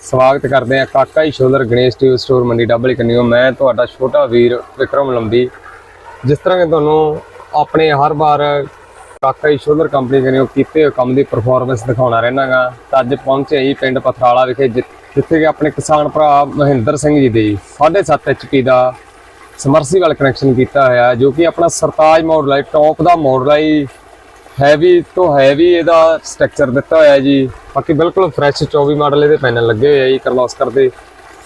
ਸਵਾਗਤ ਕਰਦੇ ਹਾਂ ਕਾਕਾ ਹੀ ਸ਼ੋਲਰ, ਗਣੇਸ਼ ਟੀਵੀ ਸਟੋਰ, ਮੰਡੀ ਡੱਬਲੀ ਕੰਨਿਓ ਮੈਂ ਤੁਹਾਡਾ ਛੋਟਾ ਵੀਰ ਵਿਕਰਮ ਲੰਬੀ। ਜਿਸ ਤਰ੍ਹਾਂ ਕਿ ਤੁਹਾਨੂੰ ਆਪਣੇ ਹਰ ਵਾਰ ਕਾਕਾ ਹੀ ਸ਼ੋਲਰ ਕੰਪਨੀ ਕੰਨਿਓ ਕੀਤੇ ਹੋਏ ਕੰਮ ਦੀ ਪਰਫਾਰਮੈਂਸ ਦਿਖਾਉਣਾ ਰਹਿਣਾਗਾ। ਤਾਂ ਅੱਜ ਪਹੁੰਚੇ ਹੀ ਪਿੰਡ ਪਥਰਾਲਾ ਵਿਖੇ, ਜਿ- ਜਿੱਥੇ ਕਿ ਆਪਣੇ ਕਿਸਾਨ ਭਰਾ ਮਹਿੰਦਰ ਸਿੰਘ ਜੀ ਦੇ 7.5 ਐਚਪੀ ਦਾ ਸਮਰਸੀਬਲ ਕਨੈਕਸ਼ਨ ਕੀਤਾ ਹੋਇਆ ਜੋ ਕਿ ਆਪਣਾ ਸਰਤਾਜ ਮਾਡਲ ਹੈ ਟੌਪ ਦਾ ਮਾਡਲ ਹੈ ਹੈਵੀ ਤੋਂ ਹੈਵੀ ਇਹਦਾ ਸਟਰਕਚਰ ਦਿੱਤਾ ਹੋਇਆ ਜੀ। ਬਾਕੀ ਬਿਲਕੁਲ ਫਰੈਸ਼ 24 ਮਾਡਲ ਇਹਦੇ ਪੈਨਲ ਲੱਗੇ ਹੋਏ ਆ ਜੀ ਕਰਲੋਸਕਰ ਦੇ।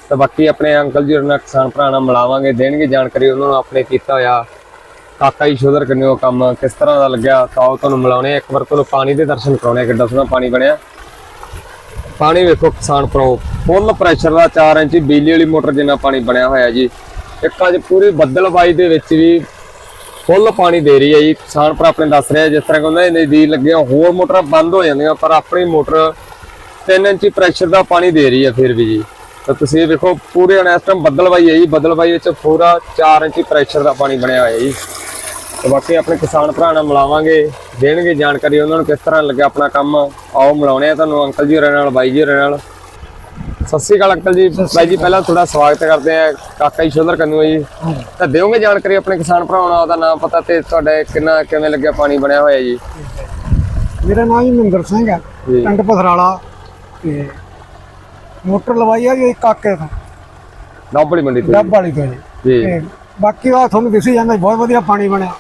ਤਾਂ ਬਾਕੀ ਆਪਣੇ ਅੰਕਲ ਜੀ ਉਹਨਾਂ ਕਿਸਾਨ ਭਰਾ ਨਾਲ ਮਿਲਾਵਾਂਗੇ ਦੇਣਗੇ ਜਾਣਕਾਰੀ ਉਹਨਾਂ ਨੂੰ ਆਪਣੇ ਕੀਤਾ ਹੋਇਆ। ਕਾਕਾ ਹੀ ਸ਼ੋਧਰ ਉਹ ਕੰਮ ਕਿਸ ਤਰ੍ਹਾਂ ਦਾ ਲੱਗਿਆ ਤਾਂ ਉਹ ਤੁਹਾਨੂੰ ਮਿਲਾਉਣੇ ਆ। ਇੱਕ ਵਾਰ ਤੁਹਾਨੂੰ ਪਾਣੀ ਦੇ ਦਰਸ਼ਨ ਕਰਾਉਣੇ ਆ, ਕਿੱਡਾ ਸੋਹਣਾ ਪਾਣੀ ਬਣਿਆ। ਪਾਣੀ ਵੇਖੋ ਕਿਸਾਨ ਪ੍ਰੋ ਫੁੱਲ ਪ੍ਰੈਸ਼ਰ ਦਾ 4 ਇੰਚੀ ਬਿਜਲੀ ਵਾਲੀ ਮੋਟਰ ਜਿੰਨਾ ਪਾਣੀ ਬਣਿਆ ਹੋਇਆ ਜੀ। ਇੱਕ ਅੱਜ ਪੂਰੀ ਬੱਦਲਬਾਈ ਦੇ ਵਿੱਚ ਵੀ ਫੁੱਲ ਪਾਣੀ ਦੇ ਰਹੀ ਹੈ ਜੀ। ਕਿਸਾਨ ਭਰਾ ਆਪਣੇ ਦੱਸ ਰਿਹਾ, ਜਿਸ ਤਰ੍ਹਾਂ ਕਹਿੰਦਾ ਉਹਨਾਂ ਦੀ ਨਜ਼ਦੀਕ ਲੱਗੀਆਂ ਹੋਰ ਮੋਟਰਾਂ ਬੰਦ ਹੋ ਜਾਂਦੀਆਂ, ਪਰ ਆਪਣੀ ਮੋਟਰ 3 ਇੰਚੀ ਪ੍ਰੈਸ਼ਰ ਦਾ ਪਾਣੀ ਦੇ ਰਹੀ ਹੈ ਫਿਰ ਵੀ ਜੀ। ਤਾਂ ਤੁਸੀਂ ਵੇਖੋ, ਪੂਰੇ ਹੁਣ ਇਸ ਟਾਈਮ ਬੱਦਲਬਾਈ ਹੈ ਜੀ। ਬੱਦਲਬਾਈ ਵਿੱਚ ਪੂਰਾ 4 ਇੰਚੀ ਪ੍ਰੈਸ਼ਰ ਦਾ ਪਾਣੀ ਬਣਿਆ ਹੋਇਆ ਜੀ। ਤੇ ਬਾਕੀ ਆਪਣੇ ਕਿਸਾਨ ਭਰਾ ਨਾਲ ਮਿਲਾਵਾਂਗੇ, ਦੇਣਗੇ ਜਾਣਕਾਰੀ ਉਹਨਾਂ ਨੂੰ ਕਿਸ ਤਰ੍ਹਾਂ ਲੱਗਿਆ ਆਪਣਾ ਕੰਮ। ਆਓ ਮਿਲਾਉਣੇ ਆ ਤੁਹਾਨੂੰ, ਅੰਕਲ ਜੀ ਹੋਰਾਂ ਨਾਲ, ਬਾਈ ਜੀ ਹੋਰਾਂ ਨਾਲ। ਸਤਿ ਸ਼੍ਰੀ ਅਕਾਲ ਅੰਕਲ ਜੀ। ਬਾਈ ਜੀ ਪਹਿਲਾਂ ਤੁਹਾਡਾ ਸਵਾਗਤ ਕਰਦੇ ਆ ਕਾਕਾ ਜੀ ਸ਼ੋਧਰ ਕੰਨੂ ਜੀ। ਤਾਂ ਦਿਓਗੇ ਜਾਣਕਾਰੀ ਆਪਣੇ ਕਿਸਾਨ ਭਰਾਵਾਂ ਉਹਦਾ ਨਾਮ ਪਤਾ ਤੇ ਤੁਹਾਡੇ ਕਿੰਨਾ ਕਿਵੇਂ ਲੱਗਿਆ ਪਾਣੀ ਬਣਿਆ ਹੋਇਆ ਜੀ? ਮੇਰਾ ਨਾਮ ਜੀ ਮਹਿੰਦਰ ਸਿੰਘ ਹੈ। ਪਿੰਡ ਪਥਰਾਲਾ ਤੇ ਮੋਟਰ ਲਵਾਈ ਆ ਜੀ ਕਾਕੇ ਤੋਂ। ਡੱਬੜੀ ਮੰਡੀ ਤੋਂ ਡੱਬ ਵਾਲੀ ਤੋਂ ਜੀ। ਤੇ ਬਾਕੀ ਆ ਤੁਹਾਨੂੰ ਦਿਸੀ ਜਾਂਦਾ ਬਹੁਤ ਵਧੀਆ ਪਾਣੀ ਬਣਿਆ।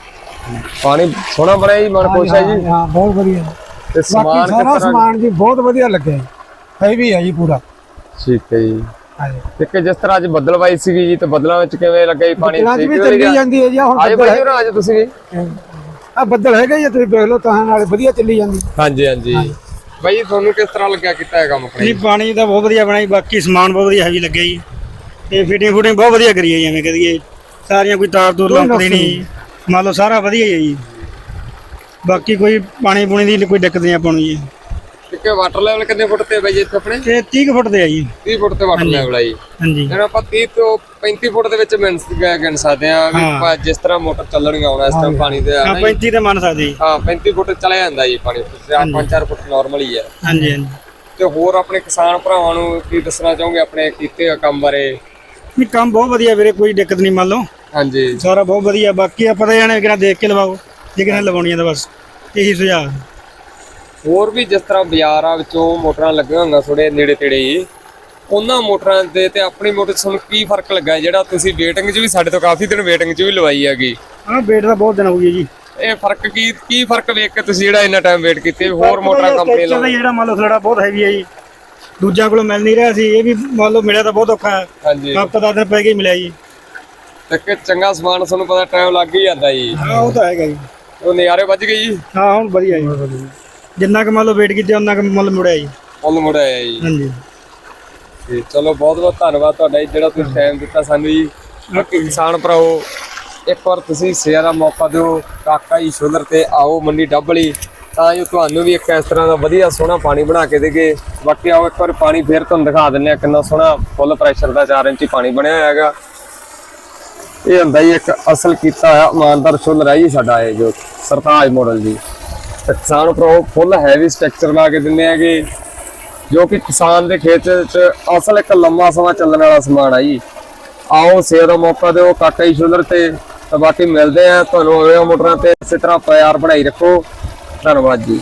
ਪਾਣੀ ਸੋਹਣਾ ਬਣਿਆ ਜੀ ਮਨ ਖੁਸ਼ ਹੈ ਜੀ। ਹਾਂ, ਹਾਂ ਬਹੁਤ ਵਧੀਆ। ਤੇ ਸਮਾਨ ਸਾਰਾ ਸਮਾਨ ਜੀ ਬਹੁਤ ਵਧੀਆ ਲੱਗਿਆ ਜੀ। ਹੈਵੀ ਹੈ ਜੀ ਪੂਰਾ। ਠੀਕ ਹੈ ਜੀ। ਹਾਂਜੀ। ਤੇ ਕਿ ਜਿਸ ਤਰ੍ਹਾਂ ਅੱਜ ਬੱਦਲਬਾਈ ਸੀਗੀ ਜੀ ਤੇ ਬੱਦਲਾਂ ਵਿੱਚ ਕਿਵੇਂ ਲੱਗਾ ਜੀ ਪਾਣੀ? ਬੱਦਲਾਂ 'ਚ ਵੀ ਚੱਲੀ? ਜਾਂਦੀ ਹੈ ਜੀ ਹੁਣ ਆਜੋ ਬੱਦਲ ਬਾਈ ਜੀ ਅੱਜ ਤੁਸੀਂ ਵੀ ਆ ਬੱਦਲ ਹੈਗੇ ਜੀ ਤੁਸੀਂ ਦੇਖ ਲਓ ਤਾਂ ਨਾਲ ਵਧੀਆ ਚੱਲੀ ਜਾਂਦੀ। ਹਾਂਜੀ ਹਾਂਜੀ। ਬਾਈ ਜੀ, ਤੁਹਾਨੂੰ ਕਿਸ ਤਰ੍ਹਾਂ ਲੱਗਿਆ ਕੀਤਾ ਹੈ ਕੰਮ ਆਪਣੇ? ਨਹੀਂ ਪਾਣੀ ਤਾਂ ਬਹੁਤ ਵਧੀਆ ਬਣਾਈ ਬਾਕੀ ਸਮਾਨ ਬਹੁਤ ਵਧੀਆ ਹੈਵੀ ਲੱਗਿਆ ਜੀ। ਤੇ ਫਿਟਿੰਗ ਫੁਟਿੰਗ ਬਹੁਤ ਵਧੀਆ ਕਰੀ ਹੈ ਜੀ ਐਵੇਂ ਕਹਦੀਏ ਸਾਰੀਆਂ ਕੋਈ ਤਾਰ ਤੂਰ ਲੰਕਦੀ ਨਹੀਂ। ਮੰਨ ਲਓ ਸਾਰਾ ਵਧੀਆ ਹੀ ਹੈ ਜੀ। ਬਾਕੀ ਕੋਈ ਪਾਣੀ ਪੂਣੀ ਦੀ ਕੋਈ ਦਿੱਕਤ ਨਹੀਂ ਆਪਾਂ ਨੂੰ ਜੀ। ਕਿ ਵਾਟਰ ਲੈਵਲ ਕਿੰਨੇ ਫੁੱਟ ਤੇ ਬਾਈ ਜੀ ਇੱਥੇ ਆਪਣੇ? ਤੇ 30 ਕੁ ਫੁੱਟ ਦੇ ਆ ਜੀ। 30 ਫੁੱਟ ਤੇ ਵਾਟਰ ਲੈਵਲ ਆ ਜੀ। ਹਾਂਜੀ। ਫਿਰ ਆਪਾਂ 30 ਤੋਂ 35 ਫੁੱਟ ਦੇ ਵਿੱਚ ਮਿੰਸ ਗਿਣ ਸਕਦੇ ਆ ਵੀ ਹਾਂ। ਆਪਾਂ ਜਿਸ ਤਰ੍ਹਾਂ ਮੋਟਰ ਚੱਲਣਗਾ ਆਉਣਾ ਇਸ ਟਾਈਮ ਪਾਣੀ ਦੇ ਹਾਂ ਆਉਣਾ ਜੀ। 35 ਤੇ ਮੰਨ ਸਕਦੇ ਜੀ। ਹਾਂ 35 ਫੁੱਟ ਚਲਾ ਜਾਂਦਾ ਜੀ ਪਾਣੀ। ਤੇ 5-4 ਫੁੱਟ ਨਾਰਮਲ ਹੀ ਹੈ ਹਾਂਜੀ ਹਾਂਜੀ। ਤੇ ਹੋਰ ਆਪਣੇ ਕਿਸਾਨ ਭਰਾਵਾਂ ਨੂੰ ਕੀ ਦੱਸਣਾ ਚਾਹੋਗੇ ਆਪਣੇ ਕੀਤੇ ਹੋਏ ਕੰਮ ਬਾਰੇ? ਨਹੀਂ ਕੰਮ ਬਹੁਤ ਵਧੀਆ ਵੀਰੇ ਕੋਈ ਦਿੱਕਤ ਨਹੀਂ ਮੰਨ ਲਓ। ਹਾਂਜੀ। ਸਾਰਾ ਬਹੁਤ ਵਧੀਆ ਬਾਕੀ ਤਾਂ ਜਾਣੇ ਕਿਹਨਾਂ ਦੇਖ ਕੇ ਲਵਾਓ। ਜੇ ਕਿਹਨਾਂ ਲਵਾਉਣੀਆਂ ਤਾਂ ਬਸ ਇਹੀ ਸੁਝਾਅ। ਹੋਰ ਵੀ ਜਿਸ ਤਰ੍ਹਾਂ ਬਾਜ਼ਾਰਾਂ ਵਿੱਚੋਂ ਮੋਟਰਾਂ ਲੱਗੀਆਂ ਹੁੰਦੀਆਂ ਥੋੜੇ ਨੇੜੇ ਤੇੜੇ ਹੀ ਉਹਨਾਂ ਮੋਟਰਾਂ ਦੇ ਤੇ ਆਪਣੀ ਮੋਟਰ ਤੁਹਾਨੂੰ ਕੀ ਫ਼ਰਕ ਲੱਗਾ? ਜਿਹੜਾ ਤੁਸੀਂ ਵੇਟਿੰਗ 'ਚ ਵੀ ਸਾਡੇ ਤੋਂ ਕਾਫੀ ਦਿਨ ਵੇਟਿੰਗ 'ਚ ਵੀ ਲਵਾਈ ਹੈਗੀ। ਹਾਂ ਵੇਟ ਦਾ ਬਹੁਤ ਦਿਨ ਹੋ ਗਏ ਜੀ। ਇਹ ਫ਼ਰਕ ਕੀ ਕੀ ਫ਼ਰਕ ਵੇਖ ਕੇ ਤੁਸੀਂ ਜਿਹੜਾ ਇੰਨਾ ਟਾਈਮ ਵੇਟ ਕੀਤੇ? ਹੋਰ ਮੋਟਰਾਂ ਕੰਪਨੀ ਦਾ ਜਿਹੜਾ ਮੰਨ ਲਓ ਥੋੜਾ ਬਹੁਤ ਹੈਵੀ ਹੈ ਜੀ। ਦੂਜਿਆਂ ਕੋਲੋਂ ਮਿਲ ਨਹੀਂ ਰਿਹਾ ਸੀ ਇਹ ਵੀ ਮੰਨ ਲਓ ਮਿਲਿਆ ਤਾਂ ਬਹੁਤ ਔਖਾ ਹੈ। ਹਾਂਜੀ। ਹਫਤਾ ਦਸ ਦਿਨ ਪੈ ਕੇ ਹੀ ਮਿਲਿਆ ਜੀ। ਤੇ ਕਿ ਚੰਗਾ ਸਮਾਨ ਤੁਹਾਨੂੰ ਪਤਾ ਟਾਈਮ ਲੱਗ ਹੀ ਜਾਂਦਾ ਜੀ। ਹਾਂ ਉਹ ਤਾਂ ਹੈਗਾ ਜੀ। ਉਹ ਨਜ਼ਾਰੇ ਵੱਜ ਗਏ ਜੀ। ਹਾਂ ਹੁਣ ਵਧੀਆ ਜੀ। ਜਿੰਨਾ ਕੁ ਮੰਨ ਲਓ ਵੇਟ ਕੀਤੇ ਉਹਨਾਂ ਕੁ ਮੁੱਲ ਮੁੜਿਆ ਜੀ। ਫੁੱਲ ਮੁੜਿਆ ਜੀ। ਹਾਂਜੀ। ਤੇ ਚਲੋ ਬਹੁਤ ਬਹੁਤ ਧੰਨਵਾਦ ਤੁਹਾਡਾ ਜੀ ਜਿਹੜਾ ਤੁਸੀਂ ਟਾਈਮ ਦਿੱਤਾ ਸਾਨੂੰ ਜੀ। ਬਾਕੀ ਕਿਸਾਨ ਭਰਾਓ ਇੱਕ ਵਾਰ ਤੁਸੀਂ ਸ਼ੇਅਰ ਦਾ ਮੌਕਾ ਦਿਓ। ਕਾਕਾ ਜੀ ਸ਼ੋਲਰ ਤੇ ਆਓ ਮੰਡੀ ਡੱਬਲੀ ਤਾਂ ਜੋ ਤੁਹਾਨੂੰ ਵੀ ਇੱਕ ਇਸ ਤਰ੍ਹਾਂ ਦਾ ਵਧੀਆ ਸੋਹਣਾ ਪਾਣੀ ਬਣਾ ਕੇ ਦੇਗੇ। ਬਾਕੀ ਆਓ ਇੱਕ ਵਾਰ ਪਾਣੀ ਫੇਰ ਤੁਹਾਨੂੰ ਦਿਖਾ ਦਿੰਨੇ ਆ ਕਿੰਨਾ ਸੋਹਣਾ ਫੁੱਲ ਪ੍ਰੈਸ਼ਰ ਦਾ 4 ਇੰਚੀ ਪਾਣੀ ਬਣਿਆ ਹੋਇਆ ਹੈਗਾ। ਇਹ ਹੁੰਦਾ ਜੀ ਇੱਕ ਅਸਲ ਕੀਤਾ ਹੋਇਆ ਇਮਾਨਦਾਰ ਸ਼ੋਲਰ ਹੈ ਜੀ ਸਾਡਾ ਇਹ ਜੋ ਸਰਤਾਜ ਮਾਡਲ ਜੀ। ਤੇ ਕਿਸਾਨ ਭਰਾਓ ਫੁੱਲ ਹੈਵੀ ਸਟਰਕਚਰ ਲਾ ਕੇ ਦਿੰਦੇ ਹੈਗੇ, ਜੋ ਕਿ ਕਿਸਾਨ ਦੇ ਖੇਤ ਚ ਅਸਲ ਇੱਕ ਲੰਮਾ ਸਮਾਂ ਚੱਲਣ ਵਾਲਾ ਸਮਾਨ ਆ ਜੀ। ਆਓ ਸੇਰ ਦਾ ਮੌਕਾ ਦਿਓ, ਕਾਕਾ ਜੀ ਸ਼ੁਲਰ ਤੇ, ਤਾਂ ਬਾਕੀ ਮਿਲਦੇ ਆ। ਤੁਹਾਨੂੰ ਅਗਲੇ ਮੋਟਰਾਂ ਤੇ ਇਸੇ ਤਰ੍ਹਾਂ ਪਿਆਰ ਬਣਾਈ ਰੱਖੋ। ਧੰਨਵਾਦ ਜੀ।